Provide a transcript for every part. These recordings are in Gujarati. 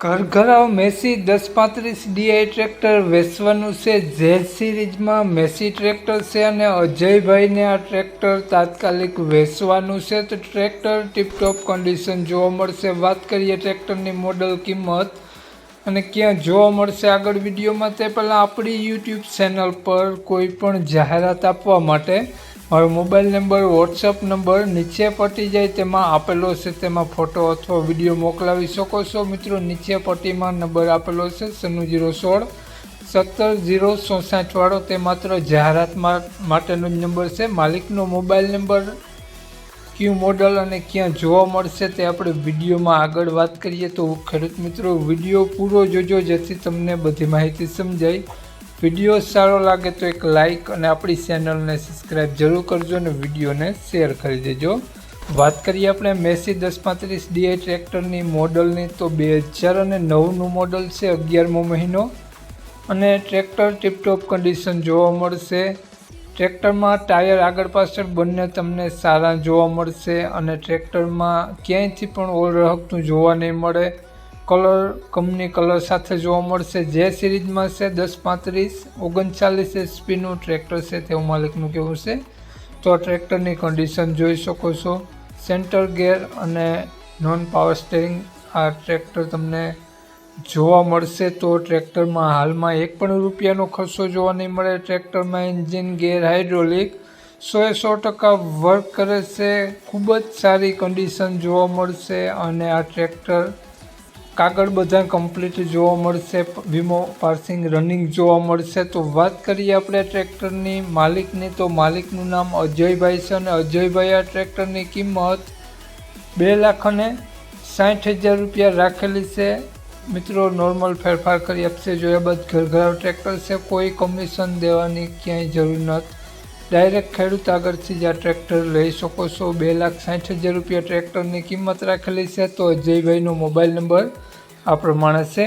ઘરઘરાવ મેસી દસ પાંત્રીસ ડીઆઈ ટ્રેક્ટર વેચવાનું છે. ઝેડ સિરીઝમાં મેસી ટ્રેક્ટર છે અને અજયભાઈને આ ટ્રેક્ટર તાત્કાલિક વેચવાનું છે. તો ટ્રેક્ટર ટીપટોપ કન્ડિશન જોવા મળશે. વાત કરીએ ટ્રેક્ટરની મોડલ કિંમત અને ક્યાં જોવા મળશે આગળ વિડીયોમાં. તે પહેલાં આપણી યુટ્યુબ ચેનલ પર કોઈ પણ જાહેરાત આપવા માટે મારો મોબાઈલ નંબર વોટ્સઅપ નંબર નીચે પટી જાય તેમાં આપેલો છે. તેમાં ફોટો અથવા વીડિયો મોકલાવી શકો છો. મિત્રો, નીચે પટ્ટીમાં નંબર આપેલો છે સન્નું જીરો સોળ, સત્તર જીરો ચોસાઠવાળો તે માત્ર જાહેરાત માટેનો જ નંબર છે. માલિકનો મોબાઈલ નંબર કયું મોડલ અને ક્યાં જોવા મળશે તે આપણે વિડીયોમાં આગળ વાત કરીએ તો ખેડૂત મિત્રો, વીડિયો પૂરો જોજો જેથી તમને બધી માહિતી સમજાય. વીડિયો સારો લાગે તો એક લાઈક અને આપણી ચેનલને સબસ્ક્રાઈબ જરૂર કરજો અને વિડીયોને શેર કરી દેજો. વાત કરીએ આપણે મેસી દસ પાંત્રીસ ડીએ ટ્રેક્ટરની મોડલની, તો બે હજાર અને નવનું મોડલ છે અગિયારમો મહિનો. અને ટ્રેક્ટર ટીપટોપ કન્ડિશન જોવા મળશે. ટ્રેક્ટરમાં ટાયર આગળ પાછળ બંને તમને સારા જોવા મળશે અને ટ્રેક્ટરમાં ક્યાંયથી પણ ઓર રહકતું જોવા નહીં મળે. કલર, કંપની કલર સાથે જોવા મળશે. જે સિરીઝમાં છે, દસ પાંત્રીસ, ઓગણચાલીસ એચપીનું ટ્રેક્ટર છે, તેવું માલિકનું કહેવું છે. તો આ ટ્રેક્ટરની કન્ડિશન જોઈ શકો છો. સેન્ટર ગેર અને નોન પાવર સ્ટેરિંગ આ ટ્રેક્ટર તમને જોવા મળશે. તો ટ્રેક્ટરમાં હાલમાં એક પણ રૂપિયાનો ખર્ચો જોવા નહીં મળે. ટ્રેક્ટરમાં એન્જિન ગેર હાઇડ્રોલિક સોએ સો ટકા વર્ક કરે છે. ખૂબ જ સારી કન્ડિશન જોવા મળશે અને આ ટ્રેક્ટર કાગળ બધા કમ્પ્લીટ જોવા મળશે, વીમો પાર્સિંગ રનિંગ જોવા મળશે. તો વાત કરીએ આપણે ટ્રેક્ટરની માલિકની. તો માલિકનું નામ અજયભાઈ છે અને અજયભાઈ આ ટ્રેક્ટરની કિંમત બે લાખ અને સાઠ હજાર રૂપિયા રાખેલી છે. મિત્રો નોર્મલ ફેરફાર કરી આપશે. જોયા બાદ ઘરઘરાવ ટ્રેક્ટર છે. કોઈ કમિશન દેવાની ક્યાંય જરૂર નથી. ડાયરેક્ટ ખેડૂત આગળથી જ આ ટ્રેક્ટર લઈ શકો છો. બે લાખ સાઠ હજાર રૂપિયા ટ્રેક્ટરની કિંમત રાખેલી છે. તો અજયભાઈનો મોબાઈલ નંબર આ પ્રમાણે છે.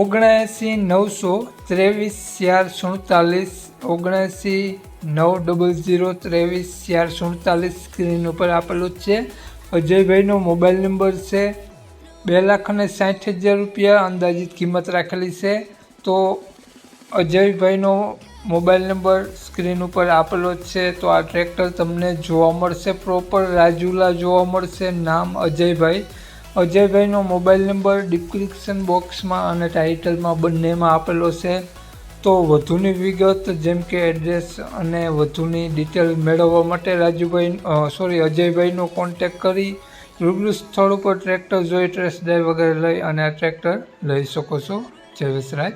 ઓગણએંસી નવસો ત્રેવીસ ચાર સુડતાલીસ ઓગણએંસી નવ ડબલ ઝીરો ત્રેવીસ ચાર સુડતાલીસ સ્ક્રીન ઉપર આપેલું છે. અજયભાઈનો મોબાઈલ નંબર છે. બે લાખ અને સાઠ હજાર રૂપિયા અંદાજિત કિંમત રાખેલી છે. તો અજયભાઈનો મોબાઈલ નંબર, સ્ક્રીન ઉપર આપેલો છે. તો આ ટ્રેક્ટર તમને જોવા મળશે પ્રોપર. રાજુલા જોવા મળશે. નામ અજયભાઈ. અજયભાઈનો મોબાઈલ નંબર ડિસ્ક્રિપ્શન બોક્સમાં અને ટાઇટલમાં બંનેમાં આપેલો છે. તો વધુની વિગત, જેમ કે એડ્રેસ અને વધુની ડિટેલ મેળવવા માટે રાજુભાઈ સોરી, અજયભાઈનો કોન્ટેક કરી રૂબરૂ સ્થળ ઉપર ટ્રેક્ટર જોઈ ટ્રેસ ડ્રાઈવ વગેરે લઈ અને આ ટ્રેક્ટર લઈ શકો છો. જય વસરાજ